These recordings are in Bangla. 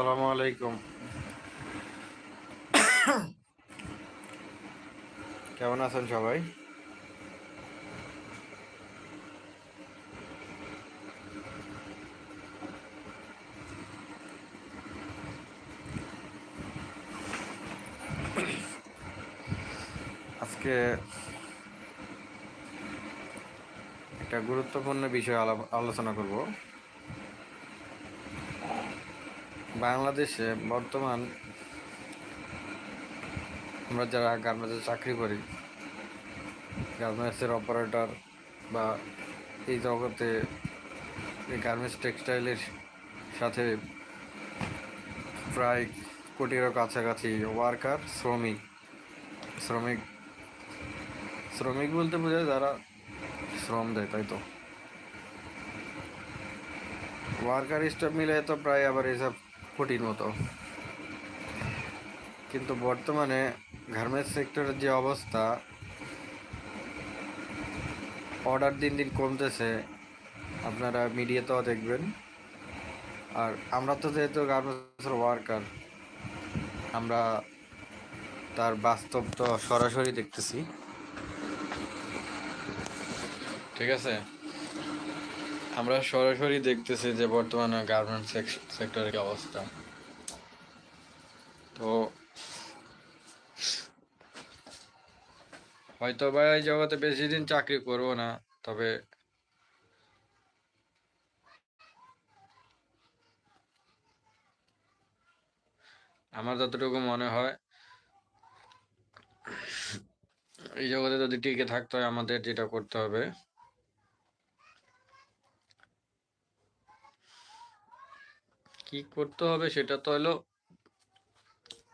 আসসালামু আলাইকুম। কেমন আছেন সবাই? আজকে একটা গুরুত্বপূর্ণ বিষয় আলোচনা করব। বাংলাদেশে বর্তমান আমরা যারা গার্মেন্টসে চাকরি করি, গার্মেন্টসের অপারেটর বা এই জগতে এই গার্মেন্টস টেক্সটাইলের সাথে প্রায় কোটিরও কাছাকাছি ওয়ার্কার শ্রমিক। শ্রমিক শ্রমিক বলতে বোঝায় যারা শ্রম দেয়, তাই তো? ওয়ার্কার স্টাফ মিলে তো প্রায় আবার এসব কোটির মতো। কিন্তু বর্তমানে গার্মেন্টস সেক্টরের যে অবস্থা অর্ডার দিন দিন কমতেছে। আপনারা মিডিয়াতেও দেখবেন। আর আমরা তো যেহেতু গার্মেন্টসের ওয়ার্কার আমরা তার বাস্তব তো সরাসরি দেখতেছি। ঠিক আছে? আমরা সরাসরি দেখতেছি যে বর্তমানে গার্মেন্টস সেক্টরের অবস্থা। তো হয়তো বা এই জগতে বেশি দিন চাকরি করব না, তবে আমার যতটুকু মনে হয়, এই জগতে যদি টিকে থাকতে হয়, আমাদের যেটা করতে হবে কি করতে হবে সেটা তো হলো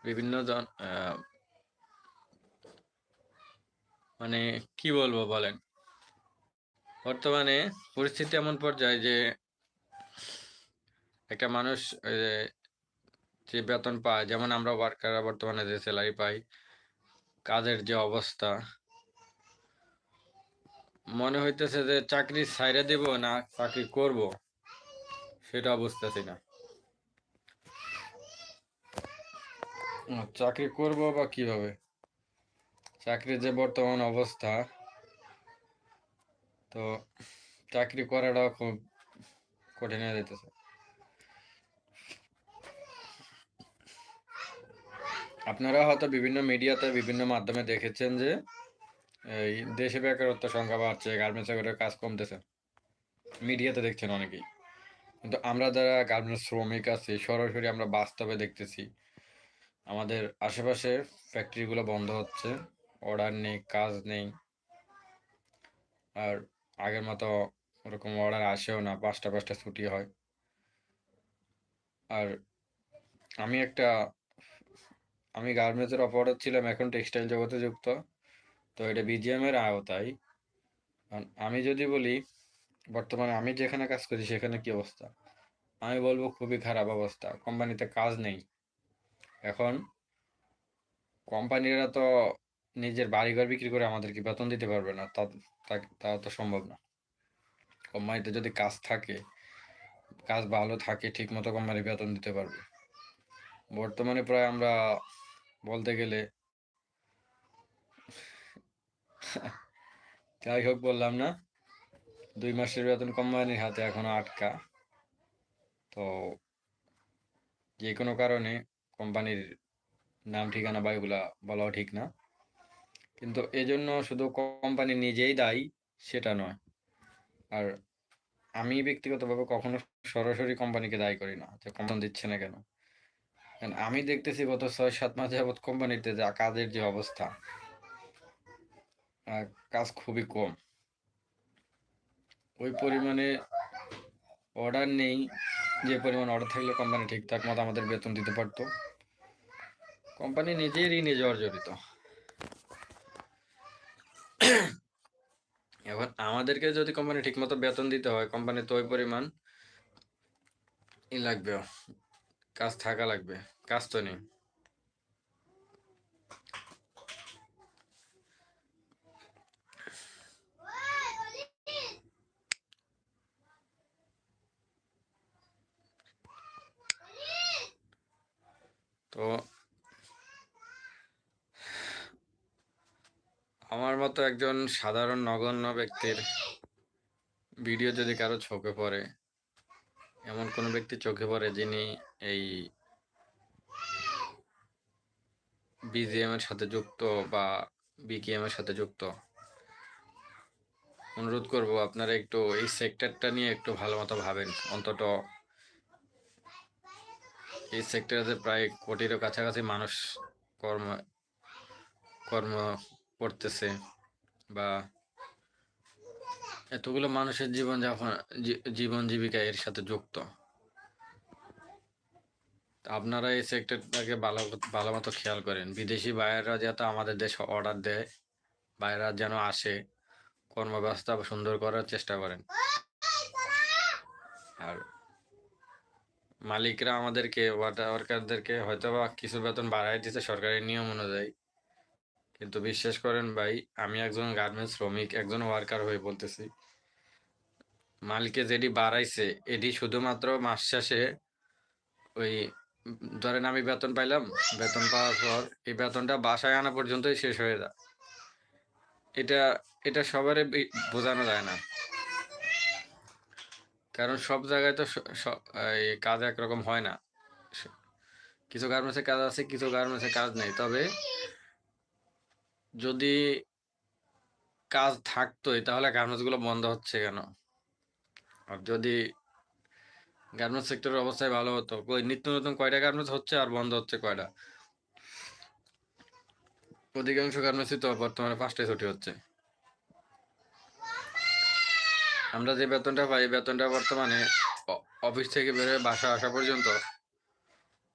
বিভিন্ন মানে কি বলব বলেন? বর্তমানে পরিস্থিতি এমন পর্যায়ে যে একটা মানুষ যে বেতন পায়, যেমন আমরা ওয়ার্কাররা বর্তমানে যে স্যালারি পাই, কাজের যে অবস্থা, মনে হইতেছে যে চাকরি ছাইরে দেব না চাকরি করব, সেটা বুঝতেছি না। চাকরি করব বা কীভাবে? চাকরির যে বর্তমান অবস্থা, তো চাকরি করাটাও খুব কঠিন হয়ে যেতেছে। আপনারা হয়তো বিভিন্ন মিডিয়াতে, বিভিন্ন মাধ্যমে দেখেছেন যে, এই দেশে বেকারত্ব সংখ্যা বাড়ছে গার্মেন্টস সেক্টরের কাজ কমতেছে। মিডিয়াতে দেখছেন অনেকেই। কিন্তু আমরা যারা গার্মেন্টস শ্রমিক আছি, সরাসরি আমরা বাস্তবে দেখতেছি আমাদের আশেপাশে ফ্যাক্টরিগুলো বন্ধ হচ্ছে। অর্ডার নেই, কাজ নেই। আর আগের মতো ওরকম অর্ডার আসেও না, পাঁচটা পাঁচটা ছুটি হয়। আর আমি একটা, আমি গার্মেন্টসের অপারেটর ছিলাম, এখন টেক্সটাইল জগতে যুক্ত। তো এটা বিজিএম এর আওতায়। আমি যদি বলি, বর্তমানে আমি যেখানে কাজ করি, সেখানে কি অবস্থা? আমি বলব খুবই খারাপ অবস্থা। কোম্পানিতে কাজ নেই। এখন কোম্পানিরা তো নিজের বাড়িঘর বিক্রি করে আমাদেরকে বেতন দিতে পারবে না, তা, তা- তা সম্ভব না। কোম্পানিতে যদি কাজ থাকে, কাজ ভালো থাকে ঠিক মতো কোম্পানি বেতন দিতে পারবে। বর্তমানে প্রায় আমরা বলতে গেলে যাই হোক বললাম না, দুই মাসের বেতন কোম্পানির হাতে এখনও আটকা। তো যে কোনো কারণে কোম্পানির নাম, ঠিকানা বা এগুলা বলাও ঠিক না। কিন্তু এজন্য শুধু কোম্পানি নিজেই দায়ী, সেটা নয়। আর আমি ব্যক্তিগতভাবে কখনো সরাসরি কোম্পানিকে দায়ী করি না, যে কোম্পানি দিচ্ছে না কেন? আমি দেখতেছি গত ছয়, সাত মাস যাবৎ কোম্পানিতে যা কাজের যে অবস্থা কাজ খুবই কম। ওই পরিমাণে অর্ডার নেই যে পরিমাণ অর্ডার থাকলে কোম্পানি ঠিকঠাক মতো আমাদের বেতন দিতে পারতো। কোম্পানি নিজেই ঋণে জর্জরিত এখন আমাদেরকে যদি কোম্পানি ঠিকমতো বেতন দিতে হয় কোম্পানি তো ওই পরিমাণ ই লাগবে কাজ থাকা লাগবে, কাজ তো নেই। তো আমার মতো একজন সাধারণ নগণ্য ব্যক্তির ভিডিও যদি কারও চোখে পড়ে, এমন কোনো ব্যক্তি চোখে পড়ে যিনি এই বিজিএম এর সাথে যুক্ত বা বিকেএম এর সাথে যুক্ত, অনুরোধ করব আপনারা একটু এই সেক্টরটা নিয়ে একটু ভালো মতো ভাবেন। অন্তত এই সেক্টরে প্রায় কোটিরও কাছাকাছি মানুষ কর্ম কর্ম করতেছে বা এতগুলো মানুষের জীবন যাপন জীবন জীবিকা এর সাথে যুক্ত। আপনারা এই সেক্টরটাকে ভালো ভালো মতো খেয়াল করেন। বিদেশি বাইরেরা যাতে আমাদের দেশে অর্ডার দেয় বাইরেরা যেন আসে, কর্মব্যবস্থা সুন্দর করার চেষ্টা করেন। আর মালিকরা আমাদেরকে ওয়াটার ওয়ার্কারদেরকে হয়তো বা কিছু বেতন বাড়াই দিতে সরকারি নিয়ম অনুযায়ী। কিন্তু বিশ্বাস করেন ভাই, আমি একজন গার্মেন্টস শ্রমিক, একজন ওয়ার্কার হয়ে বলতেছি। মালিকে যেটি বাড়াইছে, এটি শুধুমাত্র মাস শেষে ওই, ধরেন আমি বেতন পাইলাম, বেতন পাওয়ার পর এই বেতনটা বাসায় আনা পর্যন্তই শেষ হয়ে যায়। এটা এটা সবারই বোঝানো যায় না। কারণ সব জায়গায় তো কাজ একরকম হয় না। কিছু গার্মেন্টসে কাজ আছে, কিছু গার্মেন্টসে কাজ নেই। তবে যদি কাজ থাকতোই, তাহলে গার্মেন্টসগুলো বন্ধ হচ্ছে কেন? আর যদি গার্মেন্টস সেক্টরের অবস্থায় ভালো হতো নিত্য নতুন কয়টা গার্মেন্টস হচ্ছে আর বন্ধ হচ্ছে কয়টা? অধিকাংশ গার্মেন্টসই তো বর্তমানে পাঁচটায় ছুটি হচ্ছে। আমরা যে বেতনটা পাই বেতনটা বর্তমানে অফিস থেকে বের হয়ে বাসা আসা পর্যন্ত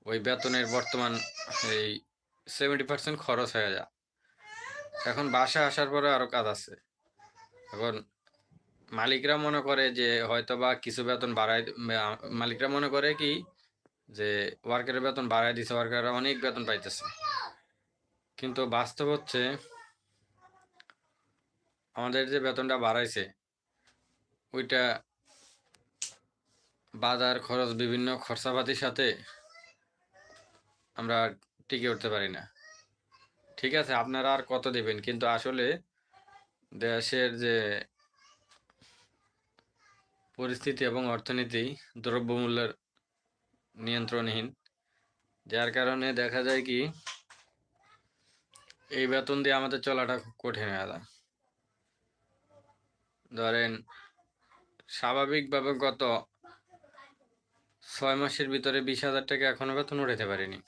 ওই বেতনের বর্তমান এই সেভেন্টি পার্সেন্ট খরচ হয়ে যায়। এখন বাসা আসার পরে আরও কাজ আছে। এখন মালিকরা মনে করে যে হয়তো বা কিছু বেতন বাড়াই মালিকরা মনে করে কি যে ওয়ার্কারের বেতন বাড়াই দিছে ওয়ার্কাররা অনেক বেতন পাইতেছে। কিন্তু বাস্তব হচ্ছে আমাদের যে বেতনটা বাড়াইছে ওইটা বাজার, খরচ, বিভিন্ন খরচাপাতির সাথে আমরা টিকে উঠতে পারি না। ঠিক আছে, আপনারা আর কত দেবেন? কিন্তু আসলে দেশের যে পরিস্থিতি এবং অর্থনীতি দ্রব্যমূল্যের নিয়ন্ত্রণহীন, যার কারণে দেখা যায় কি, এই বেতন দিয়ে আমাদের চলাটা খুব কঠিন হয়ে ধরেন স্বাভাবিকভাবে গত ছয় মাসের ভিতরে বিশ হাজার টাকা এখনও বেতন উঠাতে পারিনি।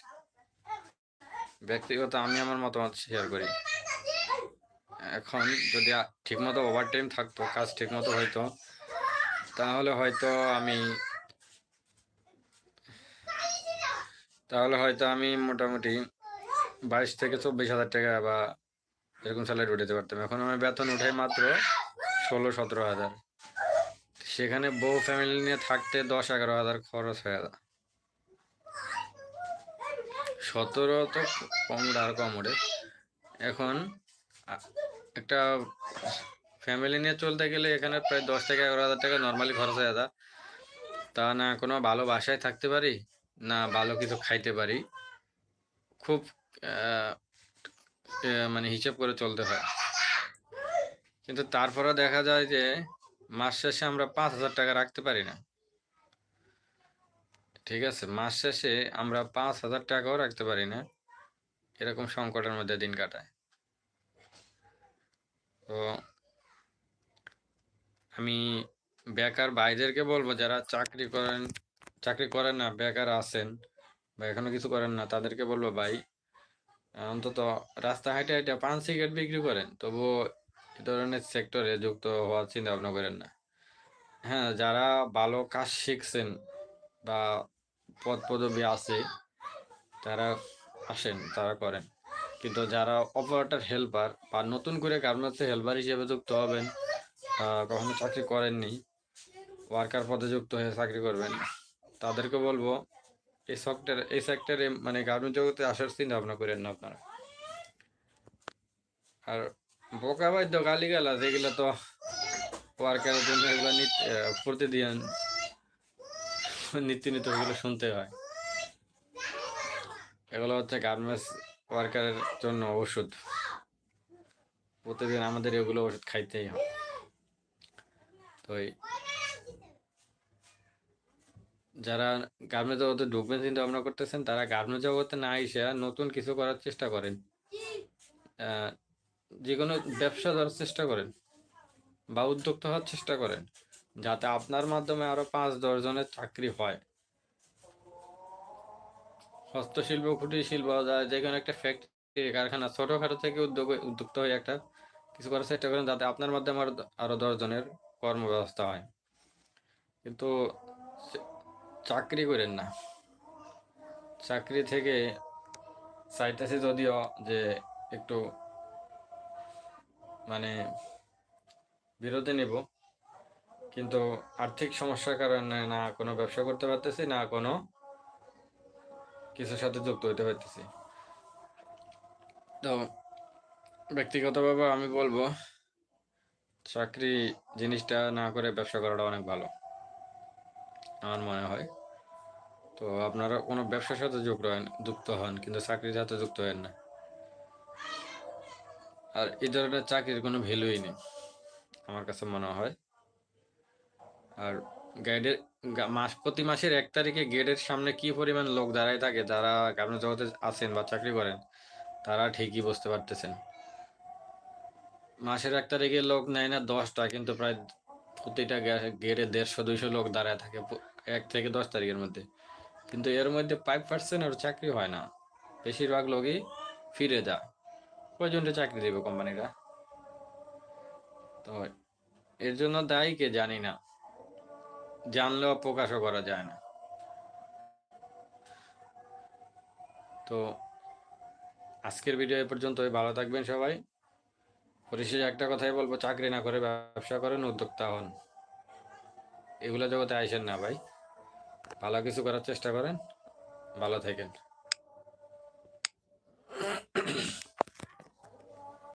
ব্যক্তিগত আমি আমার মতামত শেয়ার করি। এখন যদি ঠিকমতো ওভার টাইম থাকতো, কাজ ঠিকমতো হইতো, তাহলে হয়তো আমি তাহলে হয়তো আমি মোটামুটি বাইশ থেকে চব্বিশ হাজার টাকা বা এরকম স্যালারি উঠাতে পারতাম। এখন আমার বেতন উঠাই মাত্র ষোলো সতেরো হাজার। সেখানে বউ ফ্যামিলি নিয়ে থাকতে দশ এগারো হাজার খরচ হয়ে যায়। সতেরো তো কম আর কম ওঠে এখন একটা ফ্যামিলি নিয়ে চলতে গেলে এখানে প্রায় দশ থেকে এগারো হাজার টাকা নর্মালি খরচ হয়ে যায়। তা না কোনো ভালো বাসায় থাকতে পারি, না ভালো কিছু খাইতে পারি। খুব মানে হিসেব করে চলতে হয়। কিন্তু তারপরে দেখা যায় যে মাস শেষে আমরা পাঁচ হাজার টাকা রাখতে পারি না। ঠিক আছে, মাস শেষে আমরা পাঁচ হাজার টাকাও রাখতে পারি না, এরকম সংকটের মধ্যে দিন কাটায়। তো আমি বেকার ভাইদেরকে বলব, যারা চাকরি করেন চাকরি করেন না, বেকার আছেন বা এখনও কিছু করেন না, তাদেরকে বলব ভাই, অন্তত রাস্তা হাইটে হাইটে পান সিগারেট বিক্রি করেন, তবুও এ ধরনের সেক্টরে যুক্ত হওয়ার চিন্তা ভাবনা করেন না। হ্যাঁ যারা ভালো কাজ শিখছেন বা পদ পদবি আছে, তারা আসেন, তারা করেন। কিন্তু যারা অপারেটার হেল্পার বা নতুন করে গার্মেন্টসে হেল্পার হিসেবে যুক্ত হবেন কখনো চাকরি করেননি ওয়ার্কার পদে যুক্ত হয়ে চাকরি করবেন, তাদেরকে বলব, এই সেক্টর এই সেক্টরে মানে গার্মেন্ট জগতে আসার চিন্তা ভাবনা করেন না আপনারা। আর বোকা বাদ্য গালি গালা যেগুলো তো ওয়ার্কারের জন্য এগুলো প্রতিদিন নিত্য নিত্য এগুলো শুনতে হয়। এগুলো হচ্ছে গার্মেন্টস ওয়ার্কারের জন্য ওষুধ। প্রতিদিন আমাদের এগুলো ওষুধ খাইতেই হয়। তো যারা গার্মেন্টস জগতে ঢুকবেন চিন্তা ভাবনা করতেছেন, তারা গার্মেন্টস জগতে না এসে নতুন কিছু করার চেষ্টা করেন। যে কোনো ব্যবসা ধরার চেষ্টা করেন বা উদ্যোক্তা হওয়ার চেষ্টা করেন, যাতে আপনার মাধ্যমে আরও পাঁচ, দশ জনের চাকরি হয়। হস্তশিল্প কুটির শিল্প যে কোনো একটা ফ্যাক্টরি কারখানা, ছোটখাটো থেকে উদ্যোগ, উদ্যোক্তা হয়ে একটা কিছু করার চেষ্টা করেন, যাতে আপনার মাধ্যমে আরও আরও দশ জনের কর্মব্যবস্থা হয়। কিন্তু চাকরি করেন না। চাকরি থেকে চাইতেছে যদিও যে একটু মানে বিরতি নিব। কিন্তু আর্থিক সমস্যার কারণে না কোনো ব্যবসা করতে পারতেছি, না কোনো কিছুর সাথে যুক্ত হতে পারতেছি। তো ব্যক্তিগতভাবে আমি বলব, চাকরি জিনিসটা না করে ব্যবসা করাটা অনেক ভালো, আমার মনে হয়। তো আপনারা কোনো ব্যবসার সাথে যুক্ত হন যুক্ত হন, কিন্তু চাকরির সাথে যুক্ত হন না। আর এই ধরনের চাকরির কোনো ভ্যালুই নেই, আমার কাছে মনে হয়। আর গাইডের মাস, প্রতি মাসের এক তারিখে গেটের সামনে কি পরিমাণ লোক দাঁড়ায় থাকে, যারা গার্মেন্টস জগতে আছেন বা চাকরি করেন, তারা ঠিকই বুঝতে পারতেছেন। মাসের এক তারিখে লোক নেয় না দশটা, কিন্তু প্রায় প্রতিটা গেটে দেড়শো, দুইশো লোক দাঁড়ায় থাকে এক থেকে দশ তারিখের মধ্যে। কিন্তু এর মধ্যে ফাইভ পার্সেন্ট ওর চাকরি হয় না। বেশিরভাগ লোকই ফিরে যায়। কয়জনটা চাকরি দেবে কোম্পানিরা তো এর জন্য দায়ী কে জানি না। জানলেও প্রকাশও করা যায় না। তো আজকের ভিডিও এ পর্যন্তই। ভালো থাকবেন সবাই। পরিশেষে একটা কথাই বলব, চাকরি না করে ব্যবসা করেন, উদ্যোক্তা হন। এগুলো জগতে আইসেন না ভাই। ভালো কিছু করার চেষ্টা করেন। ভালো থাকেন।